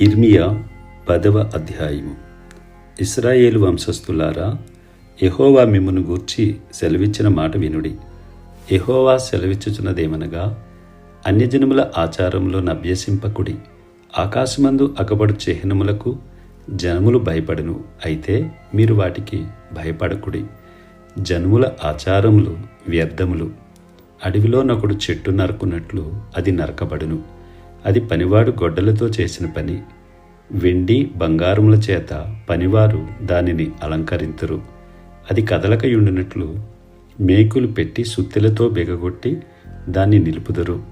ఇర్మియా పదవ అధ్యాయము. ఇస్రాయేలు వంశస్థులారా ఎహోవా మిమ్మను గూర్చి సెలవిచ్చిన మాట వినుడి. యెహోవా సెలవిచ్చుచున్నదేమనగా అన్యజనముల ఆచారంలో నభ్యసింపకుడి ఆకాశమందు అగబడు చిహ్నములకు జనములు భయపడను. అయితే మీరు వాటికి భయపడకుడి. జనముల ఆచారములు వ్యర్థములు. అడవిలో నొకడు చెట్టు నరుకున్నట్లు అది నరకబడును. అది పనివాడు గొడ్డలతో చేసిన పని. వెండి బంగారముల చేత పనివారు దానిని అలంకరింతురు. అది కదలకయుండినట్లు మేకులు పెట్టి సుత్తెలతో బిగగొట్టి దాన్ని నిలుపుదరు.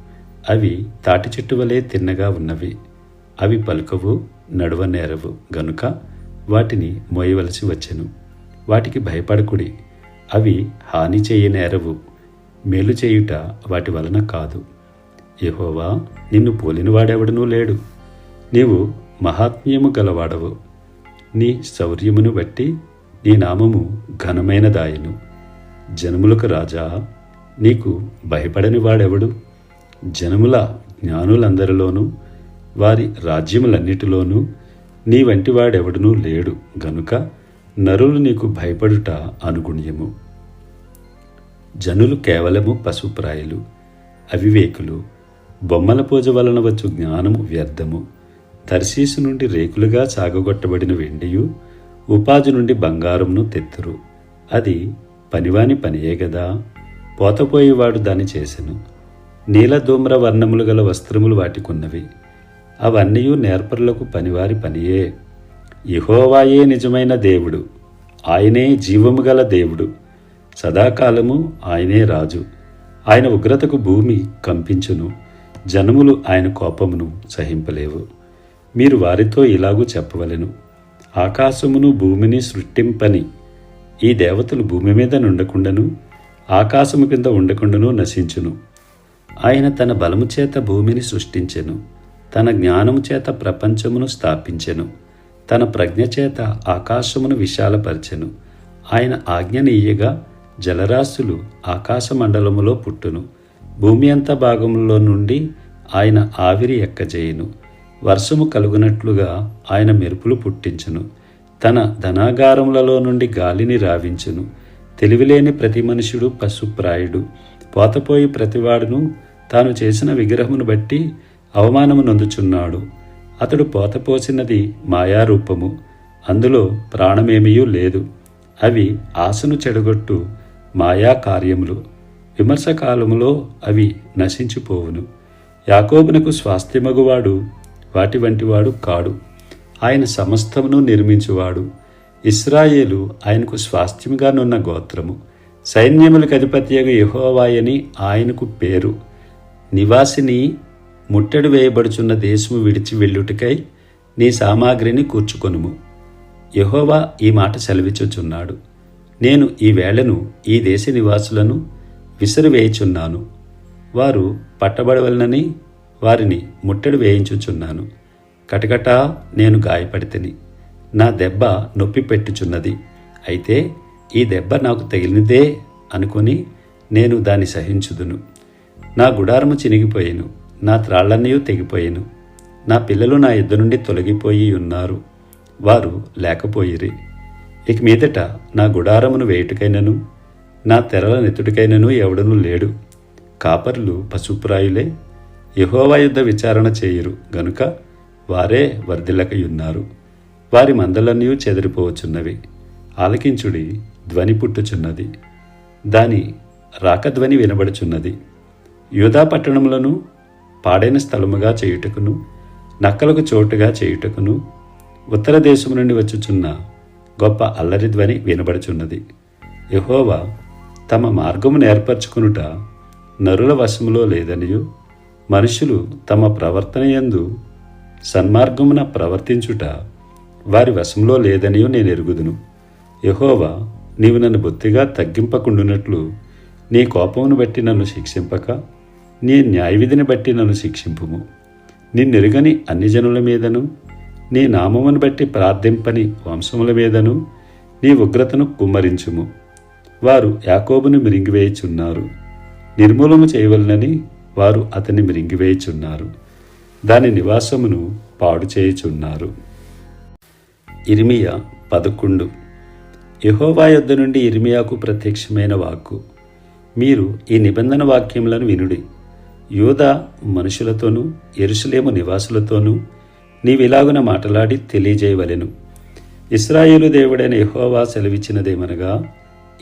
అవి తాటి చెట్టు వలె తిన్నగా ఉన్నవి. అవి పలుకవు నడువనేరవు గనుక వాటిని మోయవలసి వచ్చెను. వాటికి భయపడకుడి. అవి హాని చేయనేరవు మేలు చేయుట వాటి వలన కాదు. యహోవా నిన్ను పోలినవాడెవడనూ లేడు. నీవు మహాత్మ్యము గలవాడవు. నీ శౌర్యమును బట్టి నీ నామము ఘనమైనదాయను. జనములకు రాజా నీకు భయపడని వాడెవడు? జనముల జ్ఞానులందరిలోనూ వారి రాజ్యములన్నిటిలోనూ నీ వంటి వాడెవడునూ లేడు గనుక నరులు నీకు భయపడుట అనుగుణ్యము. జనులు కేవలము పశుప్రాయులు అవివేకులు బొమ్మల పూజ వలన వచ్చు జ్ఞానము వ్యర్థము. తర్శీసు నుండి రేకులుగా సాగగొట్టబడిన వెండియు ఉపాధి నుండి బంగారమును తెత్తురు. అది పనివాని పనియే గదా. పోతపోయేవాడు దాన్ని చేసెను. నీలధూమ్ర వర్ణములు గల వస్త్రములు వాటికున్నవి. అవన్నీ నేర్పరులకు పనివారి పనియే. ఇహోవాయే నిజమైన దేవుడు. ఆయనే జీవము గల దేవుడు. సదాకాలము ఆయనే రాజు. ఆయన ఉగ్రతకు భూమి కంపించును. జనములు ఆయన కోపమును సహింపలేవు. మీరు వారితో ఇలాగూ చెప్పవలెను. ఆకాశమును భూమిని సృష్టింపని ఈ దేవతలు భూమి మీద నుండకుండను ఆకాశము కింద ఉండకుండాను నశించును. ఆయన తన బలము చేత భూమిని సృష్టించెను తన జ్ఞానము చేత ప్రపంచమును స్థాపించెను తన ప్రజ్ఞ చేత ఆకాశమును విశాలపరచెను. ఆయన ఆజ్ఞనీయగా జలరాశులు ఆకాశ మండలములో పుట్టును. భూమి అంత భాగంలో నుండి ఆయన ఆవిరి ఎక్కజేయును. వర్షము కలుగునట్లుగా ఆయన మెరుపులు పుట్టించును. తన ధనాగారములలో నుండి గాలిని రావించును. తెలివిలేని ప్రతి మనుషుడు పశుప్రాయుడు. పోతపోయి ప్రతివాడును తాను చేసిన విగ్రహమును బట్టి అవమానము నొందుచున్నాడు. అతడు పోతపోసినది మాయారూపము. అందులో ప్రాణమేమీ లేదు. అవి ఆశను చెడగొట్టు మాయా కార్యములు విమర్శకాలములో అవి నశించిపోవును. యాకోబునకు స్వాస్థ్యమగువాడు వాటి వంటివాడు కాడు. ఆయన సమస్తమును నిర్మించువాడు. ఇస్రాయేలు ఆయనకు స్వాస్థ్యముగానున్న గోత్రము. సైన్యములకు అధిపత్యగు యహోవాయని ఆయనకు పేరు. నివాసిని ముట్టడి వేయబడుచున్న దేశము విడిచి వెళ్ళుటకై నీ సామాగ్రిని కూర్చుకొనుము. యహోవా ఈ మాట సెలవిచ్చుచున్నాడు. నేను ఈ వేళను ఈ దేశ నివాసులను విసిరివేయుచున్నాను. వారు పట్టబడవలనని వారిని ముట్టడి వేయించుచున్నాను. కటకటా నేను గాయపడితిని. నా దెబ్బ నొప్పి పెట్టుచున్నది. అయితే ఈ దెబ్బ నాకు తగిలినదే అనుకుని నేను దాన్ని సహించుదును. నా గుడారము చినిగిపోయాను. నా త్రాళ్ళన్నయూ తెగిపోయాను. నా పిల్లలు నా ఇద్దరు నుండి తొలగిపోయి ఉన్నారు. వారు లేకపోయిరి. ఇక మీదట నా గుడారమును వేయుటకైనను. నా తెరల నెత్తుడికైనను ఎవడనూ లేడు. కాపర్లు పశుప్రాయులే యహోవా యుద్ధ విచారణ చేయరు. గనుక వారే వర్ధిల్లకయున్నారు. వారి మందలన్నీ చెదిరిపోవచ్చున్నవి. ఆలకించుడి ధ్వని పుట్టుచున్నది. దాని రాకధ్వని వినబడుచున్నది. యూదా పట్టణములను పాడైన స్థలముగా చేయుటకును నక్కలకు చోటుగా చేయుటకును ఉత్తర దేశము నుండి వచ్చుచున్న గొప్ప అల్లరి ధ్వని వినబడుచున్నది. యహోవా తమ మార్గమును ఏర్పరచుకునుట నరుల వశములో లేదనియు. మనుషులు తమ ప్రవర్తన యందు సన్మార్గమున ప్రవర్తించుట వారి వశంలో లేదనియో నేను ఎరుగుదును. యహోవా నీవు నన్ను బొత్తిగా తగ్గింపకుండునట్లు నీ కోపమును బట్టి నన్ను శిక్షింపక నీ న్యాయవిధిని బట్టి నన్ను శిక్షింపుము. నిన్నెరుగని అన్ని జనుల మీదను నీ నామమును బట్టి ప్రార్థింపని వంశముల మీదను నీ ఉగ్రతను కుమ్మరించుము. వారు యాకోబును మిరింగివేయుచున్నారు. నిర్మూలము చేయవలనని వారు అతన్ని మిరింగివేయుచున్నారు. దాని నివాసమును పాడు చేయుచున్నారు. ఇర్మియా పదకొండు. యహోవా యొద్ద నుండి ఇర్మియాకు ప్రత్యక్షమైన వాక్కు. మీరు ఈ నిబంధన వాక్యములను వినుడి. యూదా మనుషులతోనూ ఎరుసలేము నివాసులతోనూ నీవిలాగున మాటలాడి తెలియజేయవలెను. ఇస్రాయేలు దేవుడైన యహోవా సెలవిచ్చినదేమనగా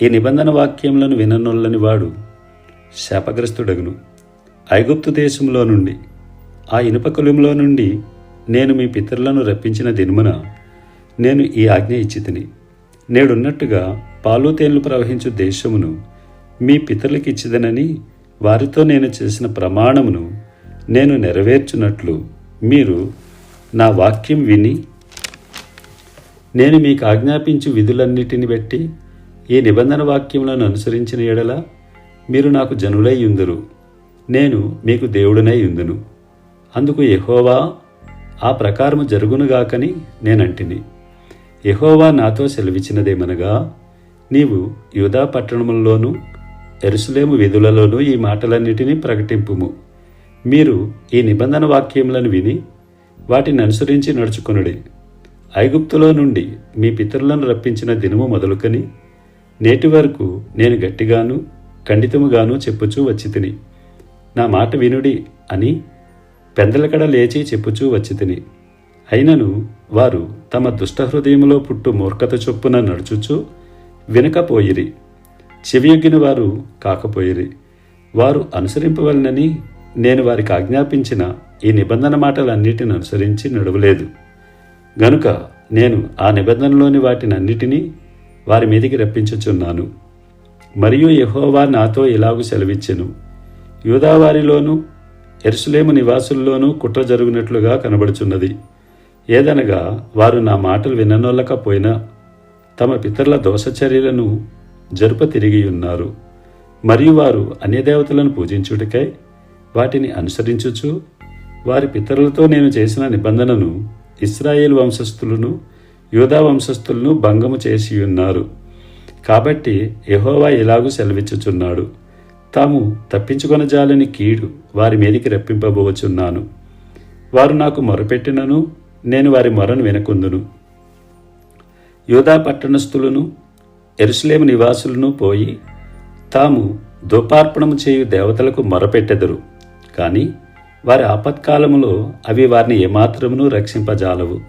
ఈ నిబంధన వాక్యములను విననొల్లని వాడు శాపగ్రస్తుడగును. ఐగుప్తు దేశంలో నుండి ఆ ఇనుప కొలుములో నుండి నేను మీ పితరులను రప్పించిన దినుమున నేను ఈ ఆజ్ఞ ఇచ్చితిని. నేడున్నట్టుగా పాలు తేళ్ళు ప్రవహించు దేశమును మీ పితరులకు ఇచ్చిదనని వారితో నేను చేసిన ప్రమాణమును నేను నెరవేర్చున్నట్లు మీరు నా వాక్యం విని నేను మీకు ఆజ్ఞాపించు విధులన్నిటిని బట్టి ఈ నిబంధన వాక్యములను అనుసరించిన ఎడల మీరు నాకు జనులై ఉందురు. నేను మీకు దేవుడనై ఉందును. అందుకు యహోవా ఆ ప్రకారము జరుగునుగాకని నేనంటిని. యహోవా నాతో సెలవిచ్చినదేమనగా నీవు యూదా పట్టణముల్లోనూ ఎరుసలేము విధులలోనూ ఈ మాటలన్నిటినీ ప్రకటింపుము. మీరు ఈ నిబంధన వాక్యములను విని వాటిని అనుసరించి నడుచుకొనుడి. ఐగుప్తులో నుండి మీ పితరులను రప్పించిన దినము మొదలుకొని నేటి వరకు నేను గట్టిగాను ఖండితముగాను చెప్పుచూ వచ్చి తిని నా మాట వినుడి అని పెందలకడ లేచి చెప్పుచూ వచ్చి తిని అయినను వారు తమ దుష్ట హృదయములో పుట్టు మూర్ఖత చొప్పున నడుచుచూ వినకపోయిరి. చెవియొగ్గిన వారు కాకపోయిరి. వారు అనుసరింపవలనని నేను వారికి ఆజ్ఞాపించిన ఈ నిబంధన మాటలన్నిటిని అనుసరించి నడవలేదు. గనుక నేను ఆ నిబంధనలోని వాటినన్నిటినీ వారి మీదికి రప్పించుచున్నాను. మరియు యహోవా నాతో ఇలాగు సెలవిచ్చెను. యూదావారిలోనూ ఎరుసలేము నివాసుల్లోనూ కుట్ర జరుగునట్లుగా కనబడుచున్నది. ఏదనగా వారు నా మాటలు విననొల్లకపోయినా తమ పితరుల దోషచర్యలను జరుప తిరిగి ఉన్నారు మరియు వారు అన్యదేవతలను పూజించుటకై వాటిని అనుసరించుచు వారి పితరులతో నేను చేసిన నిబంధనను ఇస్రాయేల్ వంశస్థులను యూదా వంశస్థులను భంగము చేసి ఉన్నారు కాబట్టి యహోవా ఇలాగూ సెలవిచ్చుచున్నాడు. తాము తప్పించుకొనజాలని కీడు వారి మీదికి రప్పింపబోచున్నాను. వారు నాకు మొరపెట్టినను నేను వారి మొరను వినకుందును. యూదా పట్టణస్థులను ఎరుసలేము నివాసులను పోయి తాము ధూపార్పణము చేయు దేవతలకు మొరపెట్టెదరు. కానీ వారి ఆపత్కాలములో అవి వారిని ఏమాత్రమును రక్షింపజాలవు.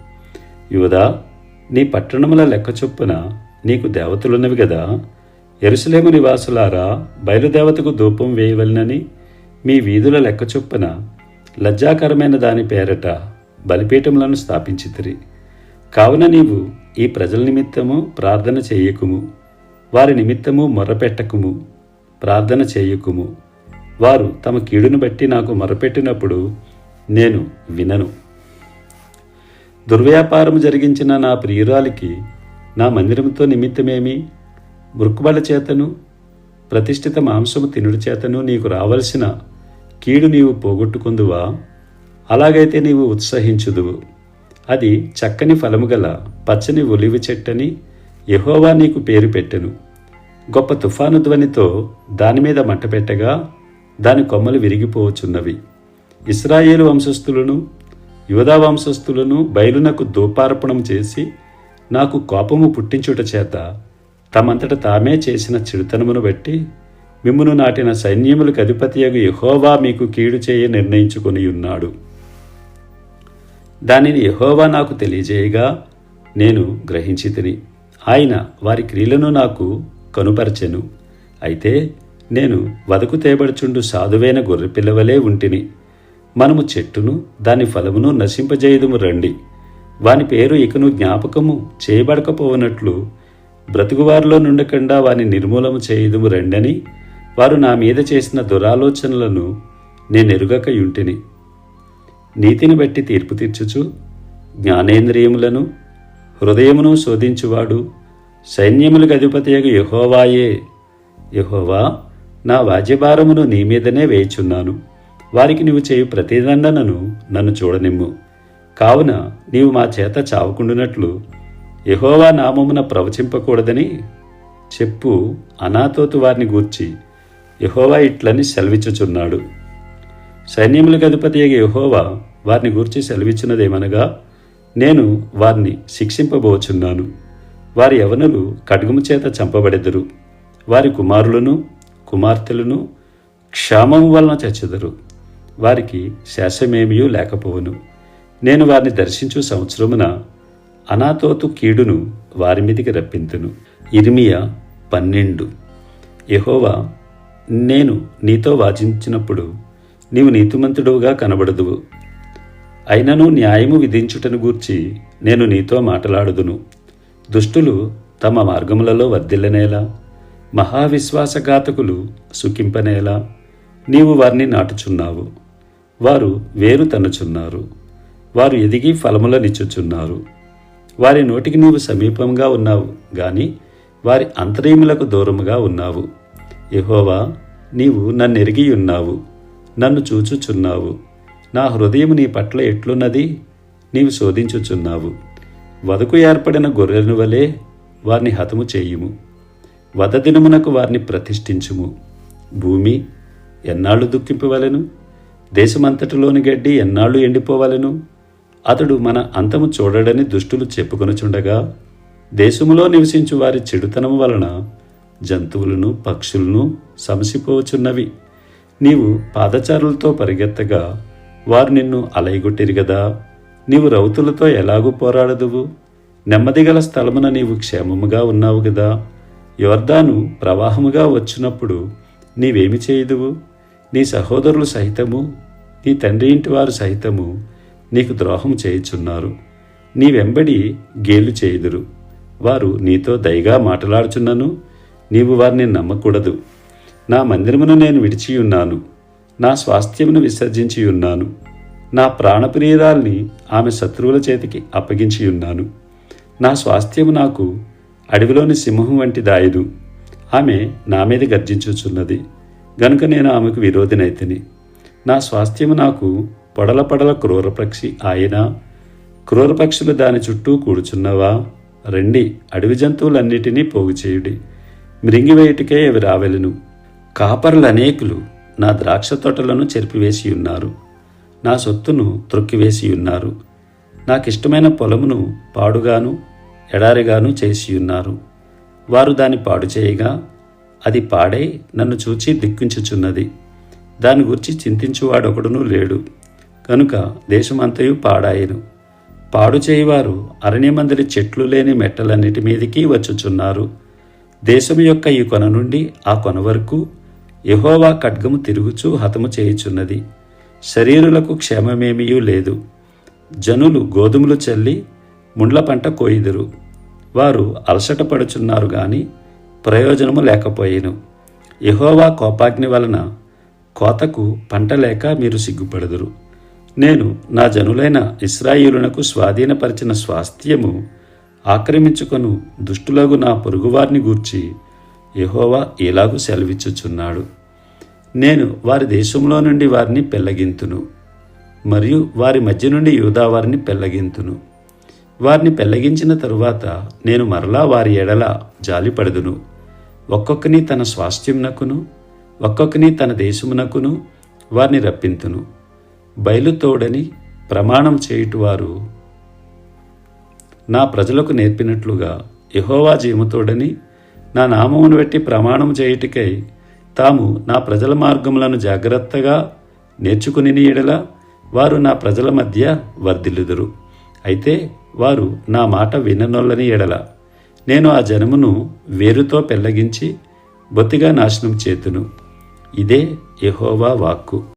యూదా నీ పట్టణముల లెక్క చొప్పున నీకు దేవతలున్నవి గదా. ఎరుసలేము నివాసులారా బయలుదేవతకు ధూపం వేయవలనని మీ వీధుల లెక్క చొప్పున లజ్జాకరమైన దాని పేరట బలిపీఠములను స్థాపించితిరి. కావున నీవు ఈ ప్రజల నిమిత్తము ప్రార్థన చేయకుము. వారి నిమిత్తము మొరపెట్టకుము. ప్రార్థన చేయకుము. వారు తమ కీడును బట్టి నాకు మొరపెట్టినప్పుడు నేను వినను. దుర్వ్యాపారము జరిగించిన నా ప్రియురాలికి నా మందిరముతో నిమిత్తమేమి? మృక్కుబల చేతను ప్రతిష్ఠిత మాంసము తినుడి చేతను నీకు రావలసిన కీడు నీవు పోగొట్టుకుందువా? అలాగైతే నీవు ఉత్సహించుదువు అది చక్కని ఫలము గల పచ్చని ఒలివి చెట్టని యహోవా నీకు పేరు పెట్టెను. గొప్ప తుఫాను ధ్వనితో దాని మీద మంట పెట్టగా దాని కొమ్మలు విరిగిపోవచ్చున్నవి. ఇస్రాయేలు వంశస్థులను యూదా వంశస్థులను బయలునకు దూపార్పణం చేసి నాకు కోపము పుట్టించుట చేత తమంతట తామే చేసిన చిరుతనమును బట్టి మిమ్మును నాటిన సైన్యములకు అధిపతియగు యహోవా మీకు కీడు చేయ నిర్ణయించుకొని ఉన్నాడు. దానిని యహోవా నాకు తెలియజేయగా నేను గ్రహించి తిని ఆయన వారి క్రియలను నాకు కనుపరచెను. అయితే నేను వదకు తేబడుచుండు సాధువైన గొర్రెపిల్లవలే ఉంటిని. మనము చెట్టును దాని ఫలమును నశింపజేయదుము రండి. వాని పేరు ఇకను జ్ఞాపకము చేయబడకపోవనట్లు బ్రతుకువారిలో నుండకుండా వాని నిర్మూలము చేయుదుము రండని వారు నా మీద చేసిన దురాలోచనలను నేను యుంటిని నీతిని బట్టి తీర్పు తీర్చుచు జ్ఞానేంద్రియములను హృదయమును శోధించువాడు సైన్యములకు అధిపతియగు యహోవాయే. యహోవా నా వాద్యభారమును నీ మీదనే వేయుచున్నాను. వారికి నీవు చేయు ప్రతిదండనను నన్ను చూడనిమ్ము. కావున నీవు మా చేత చావుకుండునట్లు యహోవా నామమున ప్రవచింపకూడదని చెప్పు అనాతోతు వారిని గూర్చి యహోవా ఇట్లని సెలవిచ్చుచున్నాడు. సైన్యములకు అధిపతి యెహోవా వారిని గూర్చి సెలవిచ్చినదేమనగా నేను వారిని శిక్షింపబోచున్నాను. వారి యవనులు ఖడ్గము చేత చంపబడెదరు. వారి కుమారులను కుమార్తెలను క్షామము వలన చచ్చెదరు వారికి శాసమేమియూ లేకపోవును. నేను వారిని దర్శించు సంవత్సరమున అనాతోతు కీడును వారి మీదికి రప్పింతును. ఇర్మియా పన్నెండు. యహోవా నేను నీతో వాచించినప్పుడు నీవు నీతిమంతుడుగా కనబడదువు. అయినను న్యాయము విధించుటను గూర్చి నేను నీతో మాట్లాడుదును. దుష్టులు తమ మార్గములలో వర్ధిల్లనేలా మహావిశ్వాసఘాతకులు సుఖింపనేలా నీవు వారిని నాటుచున్నావు. వారు వేరు తన్నుచున్నారు. వారు ఎదిగి ఫలములనిచ్చుచున్నారు వారి నోటికి నీవు సమీపంగా ఉన్నావు గాని వారి అంతరీములకు దూరముగా ఉన్నావు. యహోవా నీవు నన్ను ఎరిగి ఉన్నావు నన్ను చూచుచున్నావు. నా హృదయం నీ పట్ల ఎట్లున్నది? నీవు శోధించుచున్నావు. వదకు ఏర్పడిన గొర్రెలను వలె వారిని హతము చేయుము. వదదినమునకు వారిని ప్రతిష్ఠించుము. భూమి ఎన్నాళ్ళు దుఃఖింపవలెను దేశమంతటిలోని గడ్డి ఎన్నాళ్ళు ఎండిపోవాలెను? అతడు మన అంతము చూడడని దుష్టులు చెప్పుకొనుచుండగా దేశములో నివసించు వారి చెడుతనము వలన జంతువులను పక్షులను సమసిపోవచున్నవి నీవు పాదచారులతో పరిగెత్తగా వారు నిన్ను అలయగొట్టిరు గదా? నీవు రౌతులతో ఎలాగూ పోరాడదువు? నెమ్మదిగల స్థలమున నీవు క్షేమముగా ఉన్నావు గదా? యోర్దాను ప్రవాహముగా వచ్చినప్పుడు నీవేమి చేయుదువు? నీ సహోదరులు సహితము నీ తండ్రి ఇంటి వారు సహితము నీకు ద్రోహం చేయుచున్నారు. నీ వెంబడి గేలు చేయుదురు. వారు నీతో దయగా మాట్లాడుచున్నను నీవు వారిని నమ్మకూడదు. నా మందిరమును నేను విడిచి ఉన్నాను నా స్వాస్థ్యమును విసర్జించి ఉన్నాను నా ప్రాణప్రియురాల్ని ఆమె శత్రువుల చేతికి అప్పగించి ఉన్నాను నా స్వాస్థ్యము నాకు అడవిలోని సింహం వంటి దాయుదు ఆమె నా మీద గర్జించుచున్నది. గనుక నేను ఆమెకు విరోధినైతిని. నా స్వాస్థ్యము నాకు పొడల పొడల క్రూరపక్షి ఆయన క్రూరపక్షులు దాని చుట్టూ కూడుచున్నవా? రండి అడవి జంతువులన్నిటినీ పోగు చేయుడి. మృంగివేయుటికే అవి రావెలను. కాపరులు అనేకులు నా ద్రాక్ష తోటలను చెరిపివేసి ఉన్నారు నా సొత్తును త్రొక్కివేసి ఉన్నారు నాకిష్టమైన పొలమును పాడుగాను ఎడారిగాను చేసి ఉన్నారు వారు దాన్ని పాడు చేయగా అది పాడై నన్ను చూచి దిక్కించుచున్నది. దాని గురించి చింతించువాడొకడునూ లేడు. కనుక దేశమంతయు పాడాయను. పాడు చేయివారు అరణ్యమందరి చెట్లు లేని మెట్టలన్నిటి మీదికి వచ్చుచున్నారు. దేశం యొక్క ఈ కొన నుండి ఆ కొన వరకు యహోవా ఖడ్గము తిరుగుచూ హతము చేయుచున్నది. శరీరులకు క్షేమమేమీయూ లేదు. జనులు గోధుమలు చల్లి ముండ్ల పంట కోయిదురు. వారు అలసట పడుచున్నారు గాని ప్రయోజనము లేకపోయేను. యహోవా కోపాగ్ని వలన కోతకు పంట లేక మీరు సిగ్గుపడదురు. నేను నా జనులైన ఇస్రాయిలునకు స్వాధీనపరిచిన స్వాస్థ్యము ఆక్రమించుకొను దుష్టులగు నా పొరుగువారిని గూర్చి యహోవా ఇలాగు సెలవిచ్చుచున్నాడు. నేను వారి దేశంలో నుండి వారిని పెళ్ళగింతును మరియు వారి మధ్య నుండి యూదా వారిని పెళ్ళగింతును. వారిని పెళ్ళగించిన తరువాత నేను మరలా వారి ఎడల జాలిపడదును. ఒక్కొక్కని తన స్వాస్థ్యమునకును ఒక్కొక్కని తన దేశమునకును వారిని రప్పింతును. బయలుతోడని ప్రమాణం చేయుటవారు నా ప్రజలకు నేర్పినట్లుగా యహోవా జీవతోడని నా నామమును బట్టి ప్రమాణం చేయుటకై తాము నా ప్రజల మార్గములను జాగ్రత్తగా నేర్చుకుని ఎడల వారు నా ప్రజల మధ్య వర్ధిల్లుదురు. అయితే వారు నా మాట విననొల్లని ఎడల. నేను ఆ జనమును వేరుతో పెళ్ళగించి బొత్తిగా నాశనం చేతును. ఇదే యెహోవా వాక్కు.